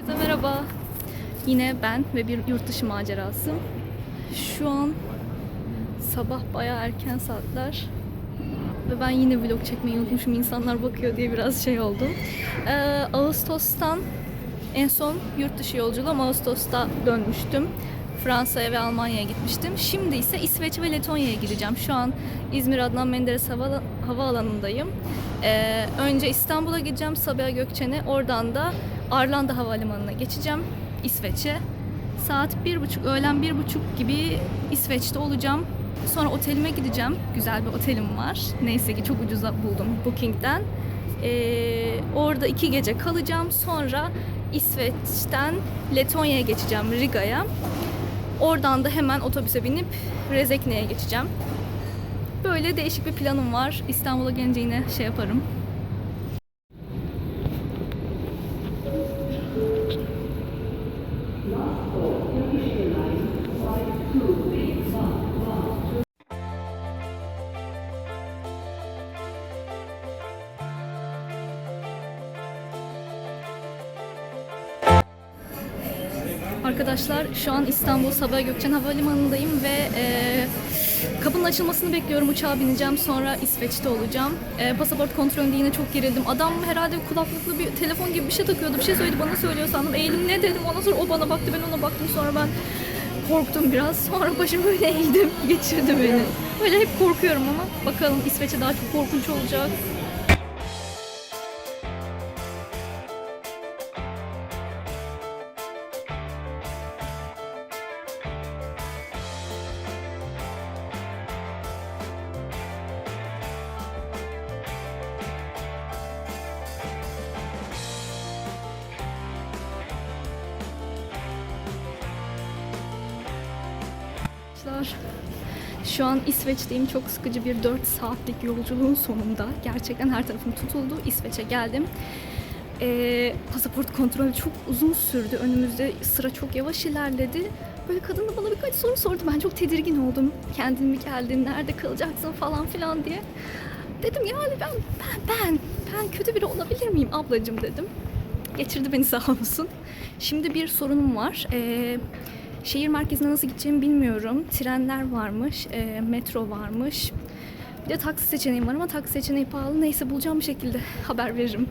Herkese merhaba. Yine ben ve bir yurt dışı macerası. Şu an sabah bayağı erken saatler. Ve ben yine vlog çekmeyi unutmuşum. İnsanlar bakıyor diye biraz şey oldum. Ee, Ağustos'tan en son yurt dışı yolculuğum Ağustos'ta dönmüştüm. Fransa'ya ve Almanya'ya gitmiştim. Şimdi ise İsveç ve Letonya'ya gideceğim. Şu an İzmir Adnan Menderes hava, havaalanındayım. Ee, önce İstanbul'a gideceğim Sabiha Gökçen'e. Oradan da Arlanda Havalimanı'na geçeceğim İsveç'e. Saat bir buçuk, öğlen bir buçuk gibi İsveç'te olacağım. Sonra otelime gideceğim. Güzel bir otelim var. Neyse ki çok ucuza buldum Booking'den. Ee, orada iki gece kalacağım. Sonra İsveç'ten Letonya'ya geçeceğim Riga'ya. Oradan da hemen otobüse binip Rezekne'ye geçeceğim. Böyle değişik bir planım var. İstanbul'a gelince yine şey yaparım. Arkadaşlar şu an İstanbul Sabiha Gökçen Havalimanı'ndayım ve e, kapının açılmasını bekliyorum. Uçağa bineceğim. Sonra İsveç'te olacağım. E, pasaport kontrolünde yine çok gerildim. Adam herhalde kulaklıklı bir telefon gibi bir şey takıyordu. Bir şey söyledi bana söylüyor sandım. Eğilim ne dedim. Ondan sonra o bana baktı. Ben ona baktım. Sonra ben korktum biraz. Sonra başım böyle eğildim. Geçirdi beni. Böyle hep korkuyorum ama bakalım İsveç'e daha çok korkunç olacak. Arkadaşlar şu an İsveç'teyim. Çok sıkıcı bir 4 saatlik yolculuğun sonunda. Gerçekten her tarafım tutuldu. İsveç'e geldim. Ee, pasaport kontrolü çok uzun sürdü. Önümüzde sıra çok yavaş ilerledi. Böyle kadın da bana birkaç soru sordu. Ben çok tedirgin oldum. Kendin mi geldin, nerede kalacaksın falan filan diye. Dedim yani ben, ben, ben, ben kötü biri olabilir miyim ablacığım dedim. Geçirdi beni sağ olsun. Şimdi bir sorunum var. Ee, Şehir merkezine nasıl gideceğimi bilmiyorum. Trenler varmış, e, metro varmış. Bir de taksi seçeneğim var ama taksi seçeneği pahalı. Neyse bulacağım bir şekilde haber veririm.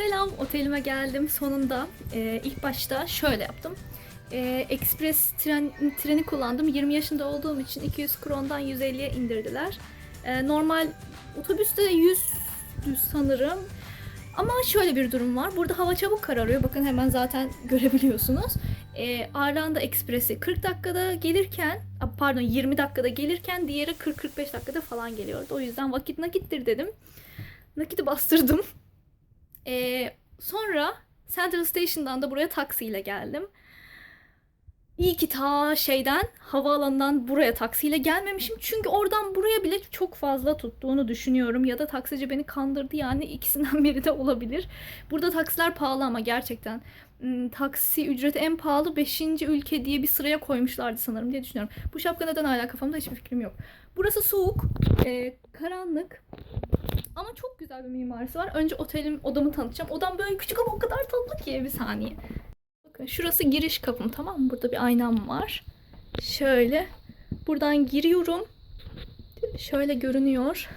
Selam, otelime geldim sonunda. Ee, ilk başta şöyle yaptım. Ee, Express tren, treni kullandım. 20 yaşında olduğum için 200 krondan 150'ye indirdiler. Ee, normal otobüste de 100 sanırım. Ama şöyle bir durum var. Burada hava çabuk kararıyor. Bakın hemen zaten görebiliyorsunuz. Ee, Arlanda Express'i 40 dakikada gelirken, pardon 20 dakikada gelirken diğeri 40-45 dakikada falan geliyordu. O yüzden vakit nakittir dedim. Nakiti bastırdım. Ee, sonra Central Station'dan da buraya taksiyle geldim. İyi ki ta şeyden havaalanından buraya taksiyle gelmemişim. Çünkü oradan buraya bile çok fazla tuttuğunu düşünüyorum. Ya da taksici beni kandırdı yani ikisinden biri de olabilir. Burada taksiler pahalı ama gerçekten. Hmm, Taksi ücreti en pahalı 5. ülke diye bir sıraya koymuşlardı sanırım diye düşünüyorum. Bu şapka neden hala kafamda hiçbir fikrim yok. Burası soğuk, e, karanlık. Ama çok güzel bir mimarisi var. Önce otelim, odamı tanıtacağım. Odam böyle küçük ama o kadar tatlı ki bir saniye. Bakın şurası giriş kapım tamam mı? Burada bir aynam var. Şöyle buradan giriyorum. Şöyle görünüyor.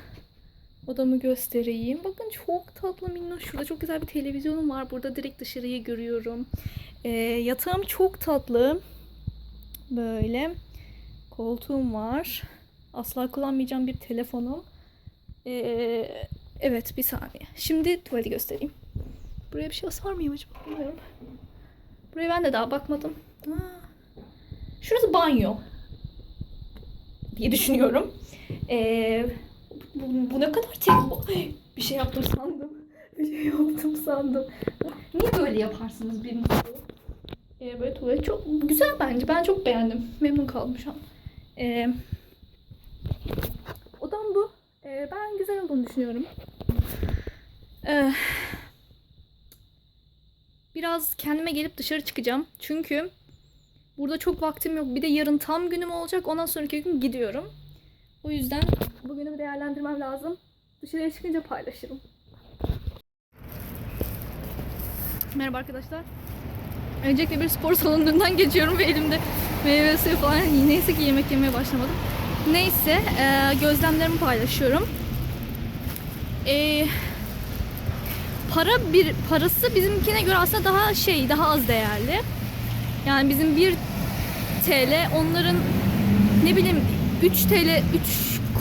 Odamı göstereyim. Bakın çok tatlı minnoş. Şurada çok güzel bir televizyonum var. Burada direkt dışarıyı görüyorum. Ee, yatağım çok tatlı. Böyle. Koltuğum var. Asla kullanmayacağım bir telefonum. Ee, evet bir saniye. Şimdi tuvaleti göstereyim. Buraya bir şey asar mıyım acaba? Bilmiyorum. Buraya ben de daha bakmadım. Aa, şurası banyo. Diye düşünüyorum. Ee, bu, bu ne kadar tek... Bir şey yaptım sandım. Bir şey yaptım sandım. Niye böyle yaparsınız bir musluğu? Ee, böyle tuvalet çok güzel bence. Ben çok beğendim. Memnun kaldım şu an. Ee. Ee, ben güzel olduğunu düşünüyorum. Ee, biraz kendime gelip dışarı çıkacağım. Çünkü burada çok vaktim yok. Bir de yarın tam günüm olacak. Ondan sonraki gün gidiyorum. O yüzden bugünümü değerlendirmem lazım. Dışarıya çıkınca paylaşırım. Merhaba arkadaşlar. Öncelikle bir spor salonundan geçiyorum ve elimde meyve suyu falan neyse ki yemek yemeye başlamadım. Neyse e, gözlemlerimi paylaşıyorum. E, para bir parası bizimkine göre aslında daha şey daha az değerli. Yani bizim 1 TL onların ne bileyim 3 TL 3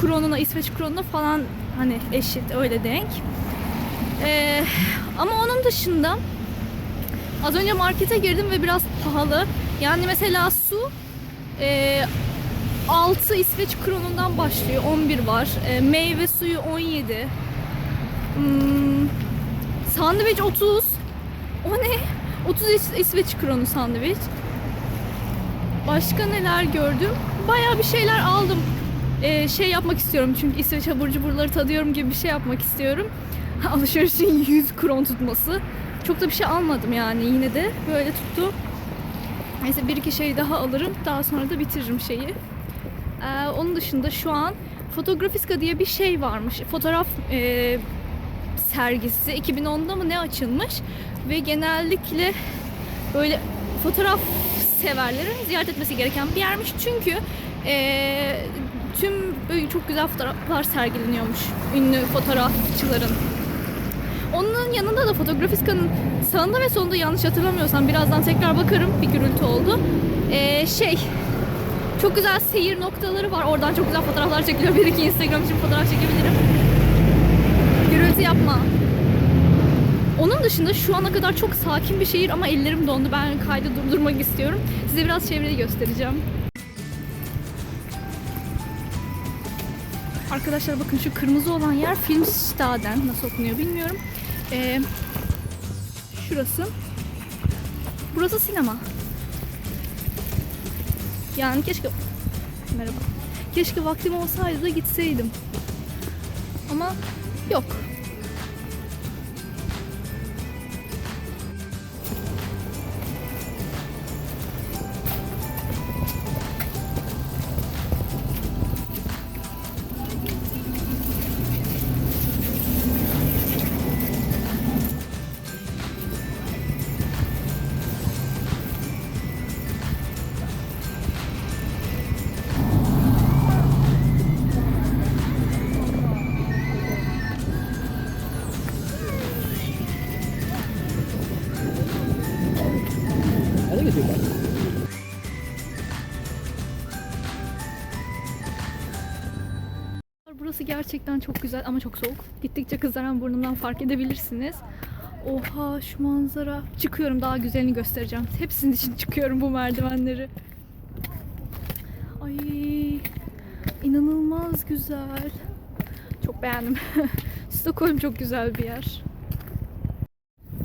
kronuna İsveç kronuna falan hani eşit öyle denk. Ee, ama onun dışında az önce markete girdim ve biraz pahalı. Yani mesela su e, 6 İsveç kronundan başlıyor. 11 var. E, meyve suyu 17. Hmm, sandviç 30. O ne? 30 İs- İsveç kronu sandviç. Başka neler gördüm? Bayağı bir şeyler aldım. Ee, şey yapmak istiyorum çünkü İsveç abur cuburları tadıyorum gibi bir şey yapmak istiyorum. Alışverişin 100 kron tutması. Çok da bir şey almadım yani yine de böyle tuttu. Neyse bir iki şey daha alırım. Daha sonra da bitiririm şeyi. Ee, onun dışında şu an Fotografiska diye bir şey varmış. Fotoğraf e, sergisi 2010'da mı ne açılmış ve genellikle böyle fotoğraf severlerin ziyaret etmesi gereken bir yermiş çünkü eee, tüm böyle çok güzel fotoğraflar sergileniyormuş ünlü fotoğrafçıların. Onun yanında da Fotografiska'nın sağında ve solunda yanlış hatırlamıyorsam birazdan tekrar bakarım bir gürültü oldu. Eee, şey çok güzel seyir noktaları var. Oradan çok güzel fotoğraflar çekiliyor. Bir iki Instagram için fotoğraf çekebilirim. Gürültü yapma. Onun dışında şu ana kadar çok sakin bir şehir ama ellerim dondu. Ben kaydı durdurmak istiyorum. Size biraz çevreyi göstereceğim. Arkadaşlar bakın şu kırmızı olan yer Filmstaden. Nasıl okunuyor bilmiyorum. Ee, şurası. Burası sinema. Yani keşke... Merhaba. Keşke vaktim olsaydı da gitseydim. Ama yok. Think it's okay. Burası gerçekten çok güzel ama çok soğuk. Gittikçe kızaran burnumdan fark edebilirsiniz. Oha şu manzara. Çıkıyorum daha güzelini göstereceğim. Hepsinin için çıkıyorum bu merdivenleri. Ay inanılmaz güzel. Çok beğendim. Stockholm çok güzel bir yer.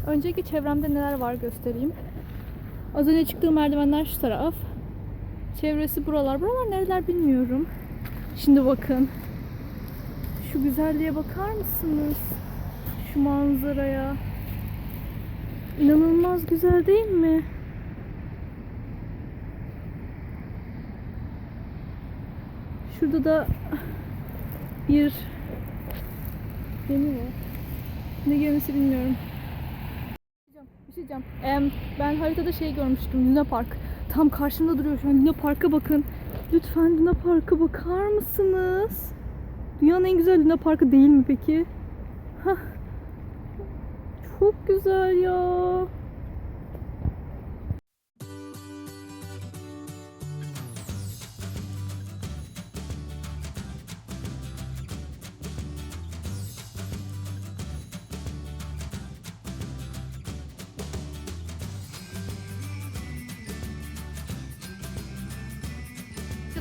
Öncelikle çevremde neler var göstereyim. Az önce çıktığım merdivenler şu taraf. Çevresi buralar. Buralar nereler bilmiyorum. Şimdi bakın. Şu güzelliğe bakar mısınız? Şu manzaraya. İnanılmaz güzel değil mi? Şurada da bir gemi var. Ne gemisi bilmiyorum. Diyeceğim. Em, ben haritada şey görmüştüm. Luna Park. Tam karşımda duruyor şu an. Luna Park'a bakın. Lütfen Luna Park'a bakar mısınız? Dünyanın en güzel Luna Parkı değil mi peki? Hah. Çok güzel ya.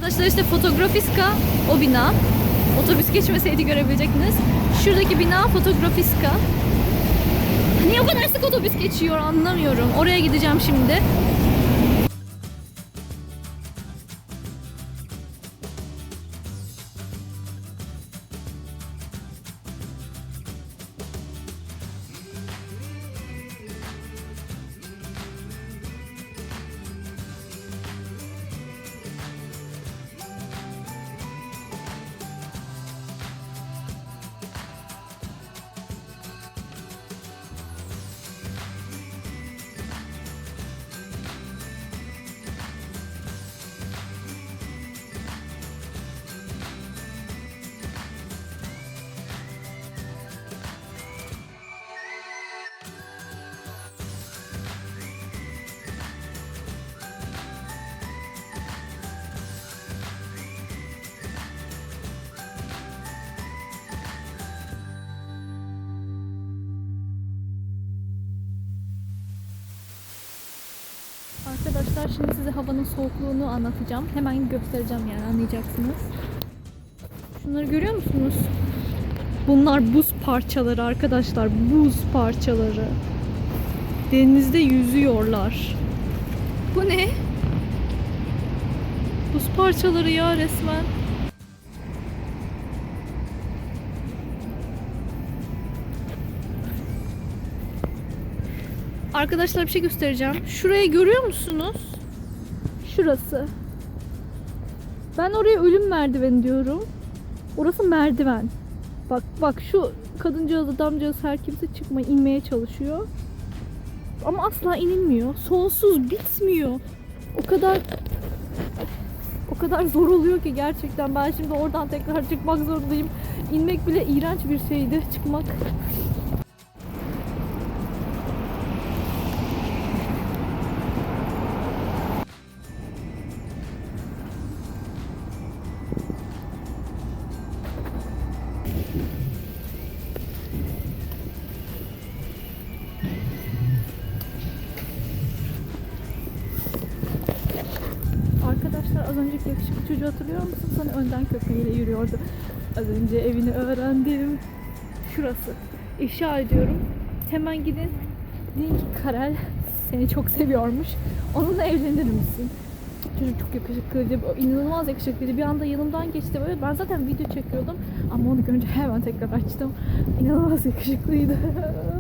Arkadaşlar işte Fotografiska o bina. Otobüs geçmeseydi görebilecektiniz. Şuradaki bina Fotografiska. Niye o kadar sık otobüs geçiyor anlamıyorum. Oraya gideceğim şimdi. Arkadaşlar şimdi size havanın soğukluğunu anlatacağım. Hemen göstereceğim yani anlayacaksınız. Şunları görüyor musunuz? Bunlar buz parçaları arkadaşlar. Buz parçaları. Denizde yüzüyorlar. Bu ne? Buz parçaları ya resmen. Arkadaşlar bir şey göstereceğim. Şurayı görüyor musunuz? Şurası. Ben oraya ölüm merdiveni diyorum. Orası merdiven. Bak bak şu kadıncağız adamcağız her kimse çıkma inmeye çalışıyor. Ama asla inilmiyor. Sonsuz bitmiyor. O kadar o kadar zor oluyor ki gerçekten ben şimdi oradan tekrar çıkmak zorundayım. İnmek bile iğrenç bir şeydi çıkmak. Çocuğu hatırlıyor musun? Sana önden köpeğiyle yürüyordu. Az önce evini öğrendim. Şurası. İfşa ediyorum. Hemen gidin. Deyin ki Karel seni çok seviyormuş. Onunla evlenir misin? Çocuk çok yakışıklıydı. inanılmaz yakışıklıydı. Bir anda yanımdan geçti böyle. Ben zaten video çekiyordum. Ama onu görünce hemen tekrar açtım. İnanılmaz yakışıklıydı.